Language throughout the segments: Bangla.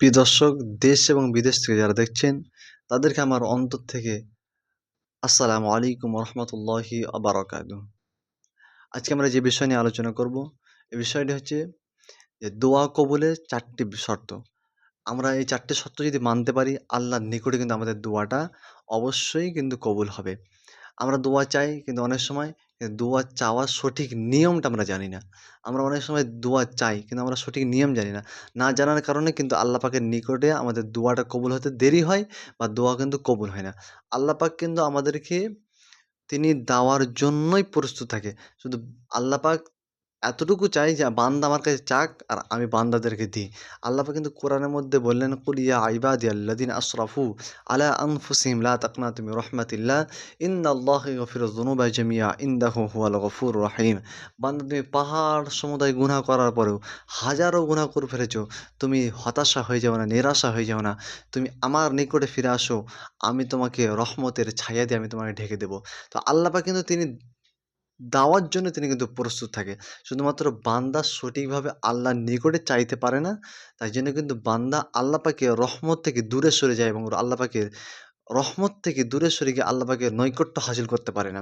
প্রিয় দর্শক, দেশ এবং বিদেশ থেকে যারা দেখছেন, তাদেরকে আমার অন্তর থেকে আসসালামু আলাইকুম রহমতুল্লাহি আবরাকাত আজকে আমরা যে বিষয় নিয়ে আলোচনা করব এই বিষয়টি হচ্ছে যে দোয়া কবুলের চারটি শর্ত। আমরা এই চারটি শর্ত যদি মানতে পারি, আল্লাহর নিকটে কিন্তু আমাদের দোয়াটা অবশ্যই কিন্তু কবুল হবে। আমরা দোয়া চাই কিন্তু অনেক সময় দোয়া চাওয়ার সঠিক নিয়মটা আমরা জানি না। আমরা অনেক সময় দোয়া চাই কিন্তু আমরা সঠিক নিয়ম জানি না। না জানার কারণে কিন্তু আল্লাহ পাকের নিকটে আমাদের দোয়াটা কবুল হতে দেরি হয় বা দোয়া কিন্তু কবুল হয় না। আল্লাহ পাক কিন্তু আমাদেরকে তিনি দাওয়ার জন্যই প্রস্তুত থাকে। শুধু আল্লাহ পাক এতটুকু চাই যে বান্দা আমার কাছে চাক আর আমি বান্দাদেরকে দিই। আল্লাহ কিন্তু কোরআনের মধ্যে বললেন, কুল ইয়া আইবাদি আল্লাদিন আশরাফু আলা আনফুসিম লা তাকনা তুমি রহমাতিল্লাহ ইন্দাল্লাহ গফির জুনুবা জামিয়া ইন্দাহু হুয়াল গফুর রাহিম। বান্দা, তুমি পাহাড় সমুদায় গুনাহ করার পরেও হাজারো গুনাহ করে ফেলেছো। তুমি হতাশা হয়ে যাও না, নিরাশা হয়ে যাও না। তুমি আমার নিকটে ফিরে আসো। আমি তোমাকে রহমতের ছায়া দিয়ে আমি তোমাকে ঢেকে দেবো। তো আল্লাহ পাক কিন্তু তিনি দেওয়ার জন্য তিনি কিন্তু প্রস্তুত থাকে। শুধুমাত্র বান্দা সঠিকভাবে আল্লাহর নিকটে চাইতে পারে না, তাই জন্য কিন্তু বান্দা আল্লাহ পাকে রহমত থেকে দূরে সরে যায় এবং আল্লাহ পাকের রহমত থেকে দূরে সরে গিয়ে আল্লাহ পাকের নৈকট্য হাসিল করতে পারে না।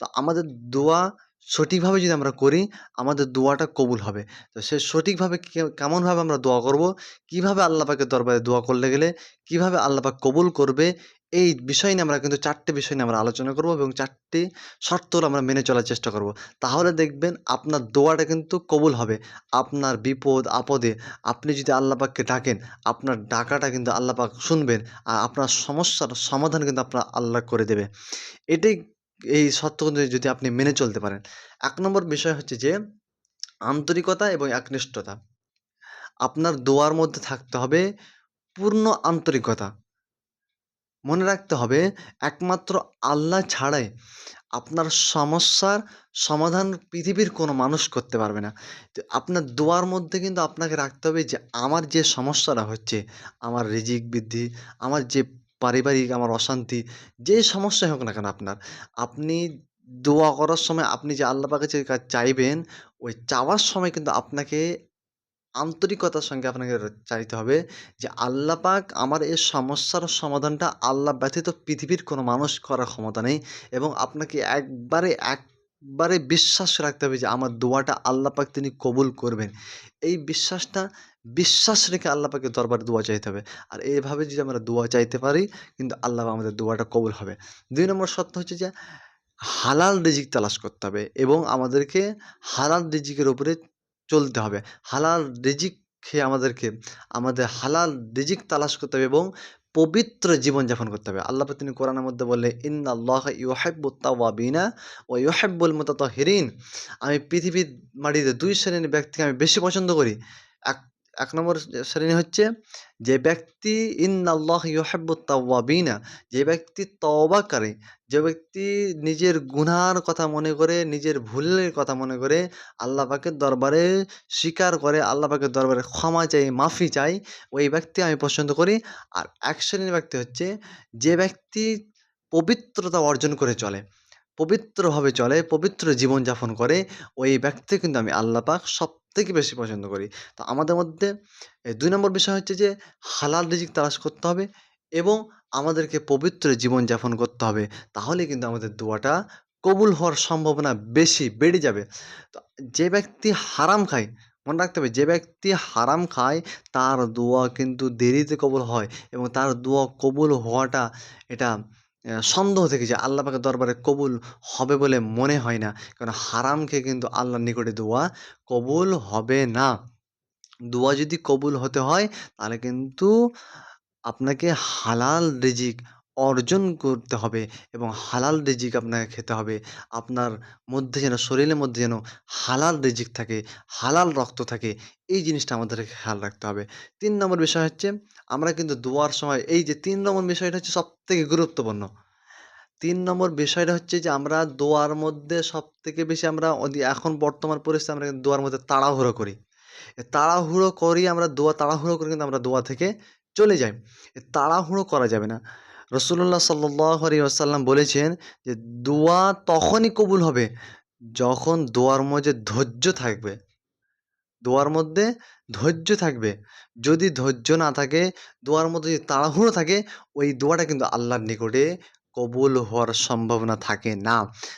তো আমাদের দোয়া সঠিকভাবে যদি আমরা করি, আমাদের দোয়াটা কবুল হবে। তো সে সঠিকভাবে কেমনভাবে আমরা দোয়া করব? কীভাবে আল্লাহ পাকের দরবারে দোয়া করলে গেলে, কীভাবে আল্লাহ পাক কবুল করবে? এই বিষয় নিয়ে আমরা কিন্তু চারটে বিষয় নিয়ে আমরা আলোচনা করব এবং চারটি শর্ত আমরা মেনে চলার চেষ্টা করব। তাহলে দেখবেন আপনার দোয়াটা কিন্তু কবুল হবে। আপনার বিপদ, আপদে আপনি যদি আল্লাহ পাককে ডাকেন, আপনার ডাকাটা কিন্তু আল্লাহ পাক শুনবেন আর আপনার সমস্যার সমাধান কিন্তু আপনার আল্লাহ করে দেবে। এটাই এই সত্য যদি আপনি মেনে চলতে পারেন। এক নম্বর বিষয় হচ্ছে যে আন্তরিকতা এবং একনিষ্ঠতা। আপনার দোয়ার মধ্যে থাকতে হবে পূর্ণ আন্তরিকতা। মনে রাখতে হবে একমাত্র আল্লাহ ছাড়াই আপনার সমস্যার সমাধান পৃথিবীর কোনো মানুষ করতে পারবে না। তো আপনার দোয়ার মধ্যে কিন্তু আপনাকে রাখতে হবে যে, আমার যে সমস্যাটা হচ্ছে, আমার রিজিক বৃদ্ধি, আমার যে পারিবারিক আমার অশান্তি, যে সমস্যাই হোক না কেন আপনার, আপনি দোয়া করার সময় আপনি যে আল্লাহ পাকে কাজ চাইবেন, ওই চাওয়ার সময় কিন্তু আপনাকে আন্তরিকতার সঙ্গে আপনাকে চাইতে হবে যে আল্লাহ পাক আমার এই সমস্যার সমাধানটা আল্লাহ ব্যতীত পৃথিবীর কোনো মানুষ করার ক্ষমতা নেই এবং আপনাকে একবারে একবারে বিশ্বাস রাখতে হবে যে আমার দোয়াটা আল্লাহ পাক তিনি কবুল করবেন। এই বিশ্বাসটা, বিশ্বাস রেখে আল্লাহ পাকে দরবারে দোয়া চাইতে হবে। আর এইভাবে যদি আমরা দোয়া চাইতে পারি, কিন্তু আল্লাহ আমাদের দোয়াটা কবুল হবে। দুই নম্বর সত্য হচ্ছে যে হালাল রিজিক তালাশ করতে হবে এবং আমাদেরকে হালাল রিজিকের উপরে চলতে হবে। হালাল রিজিক খেয়ে আমাদেরকে, আমাদের হালাল রিজিক তালাশ করতে হবে এবং পবিত্র জীবনযাপন করতে হবে। আল্লাহ তিনি কোরআনের মধ্যে বললে ইন্না আল্লাহ ও ইউহাব্বুল মুতাতাহিরিন। আমি পৃথিবীর মাটিতে দুই শ্রেণির ব্যক্তিকে আমি বেশি পছন্দ করি। এক এক নম্বর শ্রেণি হচ্ছে, যে ব্যক্তি ইন্না আল্লাহ ইউহাব্বুত তাওয়াবিনা যে ব্যক্তি তওবা করে, যে ব্যক্তি নিজের গুনার কথা মনে করে, নিজের ভুলের কথা মনে করে, আল্লাহ পাকের দরবারে স্বীকার করে, আল্লাহ পাকের দরবারে ক্ষমা চাই, মাফি চাই, ওই ব্যক্তি আমি পছন্দ করি। আর এক শ্রেণির ব্যক্তি হচ্ছে, যে ব্যক্তি পবিত্রতা অর্জন করে চলে, পবিত্রভাবে চলে, পবিত্র জীবনযাপন করে, ওই ব্যক্তি কিন্তু আমি আল্লাহ পাক সব থেকে বেশি পছন্দ করি। তো আমাদের মধ্যে দুই নম্বর বিষয় হচ্ছে যে, হালাল রিজিক তালাশ করতে হবে এবং আমাদেরকে পবিত্র জীবনযাপন করতে হবে। তাহলে কিন্তু আমাদের দোয়াটা কবুল হওয়ার সম্ভাবনা বেশি বেড়ে যাবে। তো যে ব্যক্তি হারাম খায়, মনে রাখতে হবে যে ব্যক্তি হারাম খায়, তার দোয়া কিন্তু দেরিতে কবুল হয় এবং তার দোয়া কবুল হওয়াটা এটা সন্দেহ থেকে যে আল্লাহ পাকের দরবারে কবুল হবে বলে মনে হয় না। কারণ হারাম খেয়ে কিন্তু আল্লাহর নিকটে দোয়া কবুল হবে না। দোয়া যদি কবুল হতে হয়, তাহলে কিন্তু আপনাকে হালাল রিজিক অর্জন করতে হবে এবং হালাল রিজিক আপনাকে খেতে হবে। আপনার মধ্যে যেন, শরীরের মধ্যে যেন হালাল রিজিক থাকে, হালাল রক্ত থাকে, এই জিনিসটা আমাদেরকে খেয়াল রাখতে হবে। তিন নম্বর বিষয় হচ্ছে, আমরা কিন্তু দোয়ার সময়, এই যে তিন নম্বর বিষয়টা হচ্ছে সব থেকে গুরুত্বপূর্ণ। তিন নম্বর বিষয়টা হচ্ছে যে, আমরা দোয়ার মধ্যে সব থেকে বেশি আমরা এখন বর্তমান পরিস্থিতি আমরা কিন্তু দোয়ার মধ্যে তাড়াহুড়ো করি। তাড়াহুড়ো করি আমরা দোয়া, তাড়াহুড়ো করে কিন্তু আমরা দোয়া থেকে চলে যাই। তাড়াহুড়ো করা যাবে না। রসুল্লাহ সাল্লাহ আলী আসাল্লাম বলেছেন যে, দোয়া তখনই কবুল হবে যখন দোয়ার মধ্যে ধৈর্য থাকবে। দোয়ার মধ্যে ধৈর্য থাকবে। যদি ধৈর্য না থাকে, দোয়ার মধ্যে যদি তাড়াহুড়ো থাকে, ওই দোয়াটা কিন্তু আল্লাহর নিকটে কবুল হওয়ার সম্ভাবনা থাকে না।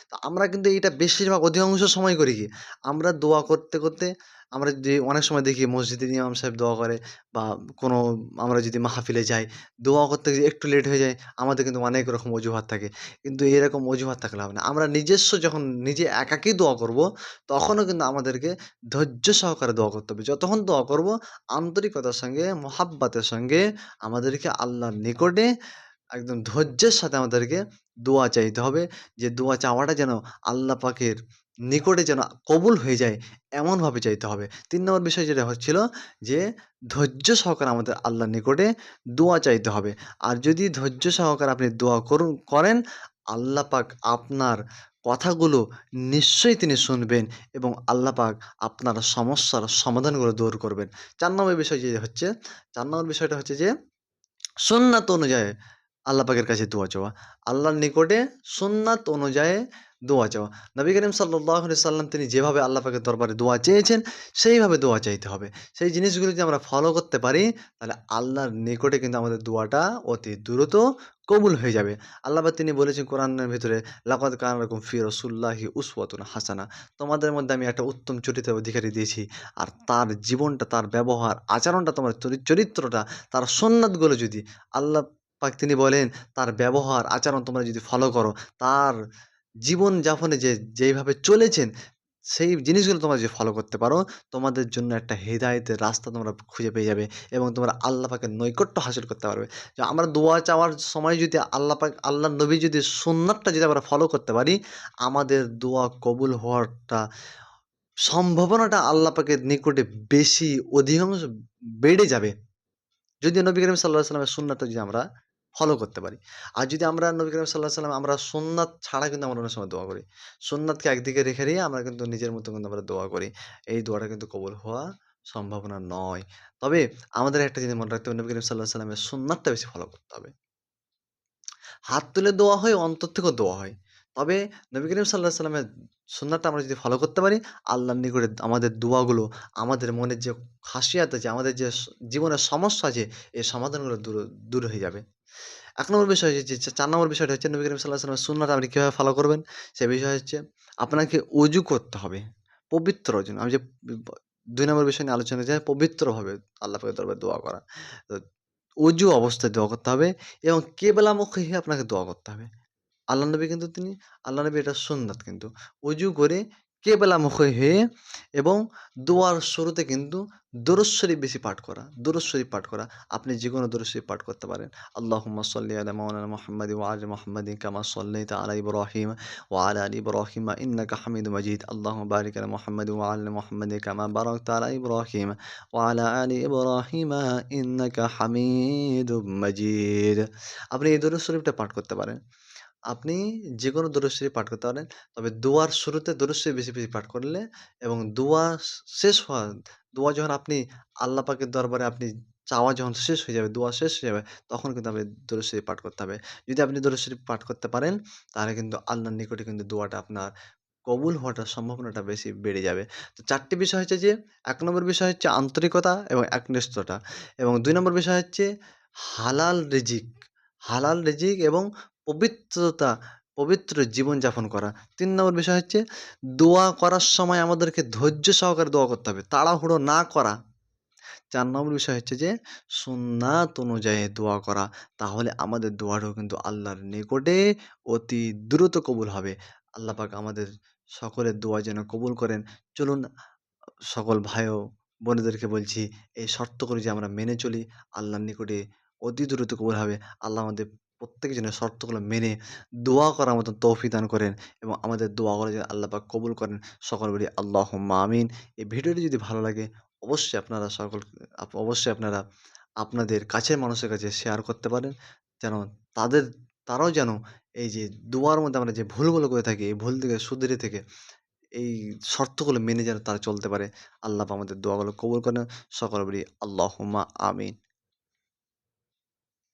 তো আমরা কিন্তু এটা বেশিরভাগ অধিকাংশ সময় করি কি? আমরা দোয়া করতে করতে আমরা যদি অনেক সময় দেখি মসজিদে ইমাম সাহেব দোয়া করে বা কোনো আমরা যদি মাহফিলে যাই, দোয়া করতে গিয়ে একটু লেট হয়ে যায়, আমাদের কিন্তু অনেক রকম অজুহাত থাকে। কিন্তু এরকম অজুহাত থাকলে হবে না। আমরা নিজস্ব যখন নিজে একাকী দোয়া করব, তখনও কিন্তু আমাদেরকে ধৈর্য সহকারে দোয়া করতে হবে। যতক্ষণ দোয়া করব, আন্তরিকতার সঙ্গে, মহাব্বাতের সঙ্গে আমাদেরকে আল্লাহর নিকটে একদম ধৈর্যের সাথে আমাদেরকে দোয়া চাইতে হবে। যে দোয়া চাওয়াটা যেন আল্লাহ পাকের নিকটে যেন কবুল হয়ে যায়, এমনভাবে চাইতে হবে। তিন নম্বর বিষয় যেটা হচ্ছিল যে, ধৈর্য সহকারে আমাদের আল্লাহর নিকটে দোয়া চাইতে হবে। আর যদি ধৈর্য সহকারে আপনি দোয়া করুন, করেন, আল্লাহ পাক আপনার কথাগুলো নিশ্চয়ই তিনি শুনবেন এবং আল্লাহ পাক আপনার সমস্যার সমাধানগুলো দূর করবেন। চার নম্বর বিষয় যে হচ্ছে, চার নম্বর বিষয়টা হচ্ছে যে, সুন্নাত অনুযায়ী আল্লাহ পাকের কাছে দোয়া চাওয়া। আল্লাহর নিকটে সুন্নাত অনুযায়ী দোয়া চাওয়া। নবী করিম সাল্লাহ সাল্লাম তিনি যেভাবে আল্লাহ পাকের দরবারে দোয়া চেয়েছেন, সেইভাবে দোয়া চাইতে হবে। সেই জিনিসগুলো যদি আমরা ফলো করতে পারি, তাহলে আল্লাহর নিকটে কিন্তু আমাদের দোয়াটা অতি দ্রুত কবুল হয়ে যাবে। আল্লাহ তিনি বলেছেন কোরআনের ভিতরে, লাকাদ কান রকম ফি রসুল্লাহি উসওয়াতুন হাসানা। তোমাদের মধ্যে আমি একটা উত্তম চরিত্রের অধিকারী দিয়েছি, আর তার জীবনটা, তার ব্যবহার, আচরণটা, তোমার চরি- চরিত্রটা, তার সন্ন্যাতগুলো যদি আল্লাহ তিনি বলেন, তার ব্যবহার, আচরণ তোমরা যদি ফলো করো, তার জীবন যাপনে যে, যেইভাবে চলেছেন, সেই জিনিসগুলো তোমরা যদি ফলো করতে পারো, তোমাদের জন্য একটা হেদায়েতের রাস্তা তোমরা খুঁজে পেয়ে যাবে এবং তোমরা আল্লাহ পাকের নৈকট্য হাসিল করতে পারবে। যে আমরা দোয়া চাওয়ার সময় যদি আল্লাহ পাক, আল্লাহ নবী যদি সুন্নাতটা যদি আমরা ফলো করতে পারি, আমাদের দোয়া কবুল হওয়ারটা সম্ভাবনাটা আল্লাহ পাকের নিকটে বেশি অধিকাংশ বেড়ে যাবে। যদি নবী করিম সাল্লাহ সাল্লামের সুন্নাতটা যদি আমরা ফলো করতে পারি। আর যদি আমরা নবী করিম সাল্লাহ সাল্লাম আমরা সুন্নাত ছাড়া কিন্তু আমরা অনেক সময় দোয়া করি। সুন্নাতকে একদিকে রেখে দিয়ে আমরা কিন্তু নিজের মতো কিন্তু আমরা দোয়া করি। এই দোয়াটা কিন্তু কবল হওয়া সম্ভাবনা নয়। তবে আমাদের একটা জিনিস মনে রাখতে হবে, নবী করিম সাল্লাহ সাল্লামের সুন্নাতটা বেশি ফলো করতে হবে। হাত তুলে দোয়া হয়, অন্তর থেকেও দোয়া হয়। তবে নবী করিম সাল্লাহ সাল্লামের সুন্নাতটা আমরা যদি ফলো করতে পারি, আল্লাহর নিকটে আমাদের দোয়াগুলো, আমাদের মনের যে খাসিয়াত আছে, আমাদের যে জীবনের সমস্যা আছে, এই সমাধানগুলো দূর দূর হয়ে যাবে। এক নম্বর বিষয় হচ্ছে চার নম্বর বিষয়টা হচ্ছে, নবী করিম সাল্লাহ সাল্লামের সুন্নাটা আপনি কীভাবে ফলো করবেন? সে বিষয় হচ্ছে আপনাকে অজু করতে হবে, পবিত্র জন্য আমি যে, দুই নম্বর বিষয় নিয়ে আলোচনা যে, পবিত্রভাবে আল্লাহ পাকের দরবারে দোয়া করা। তো অজু অবস্থায় দোয়া করতে হবে এবং কেবলামুখী আপনাকে দোয়া করতে হবে। আল্লাহ নবী কিন্তু তিনি আল্লাহ নবী এটা সুন্নাত কিন্তু। অজু করে কেবলামুখী হয়ে এবং দোয়ার শুরুতে কিন্তু দরুদ শরীফ বেশি পাঠ করা, দরুদ শরীফ পাঠ করা। আপনি যে কোনো দরুদ শরীফ পাঠ করতে পারেন। আল্লাহুম্মা সাল্লি আলা মাওলানা মুহাম্মাদি ওয়া আলি মুহাম্মাদিন কামা সাল্লাইতা আলা ইব্রাহিম ওয়া আলা আলি ইব্রাহিম ইন্নাকা হামিদুম মাজিদ। আল্লাহুম্মা বারিক আলা মুহাম্মাদি ওয়া আলি মুহাম্মাদিন কামা বারাকতা আলা ইব্রাহিম ওয়া আলা আলি ইব্রাহিম ইন্নাকা হামিদুম মজিদ। আপনি এই দরুদ শরীফটা পাঠ করতে পারেন। আপনি যে কোনো দরুদ পাঠ করতে পারেন। তবে দোয়ার শুরুতে দরুদ বেশি, বেশি পাঠ করলে এবং দোয়া শেষ হওয়া দোয়া যখন আপনি আল্লাহ পাকের দরবারে আপনি চাওয়া যখন শেষ হয়ে যাবে, দোয়া শেষ হয়ে যাবে, তখন কিন্তু আপনি দরুদ পাঠ করতে হবে। যদি আপনি দরুদ পাঠ করতে পারেন, তাহলে কিন্তু আল্লাহর নিকটে কিন্তু দোয়াটা আপনার কবুল হওয়াটার সম্ভাবনাটা বেশি বেড়ে যাবে। তো চারটি বিষয় হচ্ছে যে এক নম্বর বিষয় হচ্ছে আন্তরিকতা এবং একনিষ্ঠতা এবং দুই নম্বর বিষয় হচ্ছে হালাল রিজিক, হালাল রিজিক এবং পবিত্রতা, পবিত্র জীবনযাপন করা। তিন নম্বর বিষয় হচ্ছে দোয়া করার সময় আমাদেরকে ধৈর্য সহকারে দোয়া করতে হবে। তাড়াহুড়ো না করা। চার নম্বর বিষয় হচ্ছে যে সুন্নাত অনুযায়ী দোয়া করা। তাহলে আমাদের দোয়াটাও কিন্তু আল্লাহর নিকটে অতি দ্রুত কবুল হবে। আল্লাহ পাক আমাদের সকলের দোয়া যেন কবুল করেন। চলুন সকল ভাই ও বোনেদেরকে বলছি এই শর্তগুলো যে আমরা মেনে চলি আল্লাহর নিকটে অতি দ্রুত কবুল হবে। আল্লাহ আমাদের প্রত্যেকের জন্য শর্তগুলো মেনে দোয়া করার মতন তৌফিক দান করেন এবং আমাদের দোয়াগুলো যেন আল্লাহ পাক কবুল করেন। সকল বলি আল্লাহুম্মা আমিন। এই ভিডিওটি যদি ভালো লাগে অবশ্যই আপনারা সকল অবশ্যই আপনারা আপনাদের কাছের মানুষের কাছে শেয়ার করতে পারেন। যেন তাদের, তারাও যেন এই যে দোয়ার মধ্যে আমরা যে ভুলগুলো করে থাকি, এই ভুল থেকে শুধরে থেকে এই শর্তগুলো মেনে যেন তারা চলতে পারে। আল্লাহ আমাদের দোয়াগুলো কবুল করেন। সকলে বলি আল্লাহুম্মা আমিন।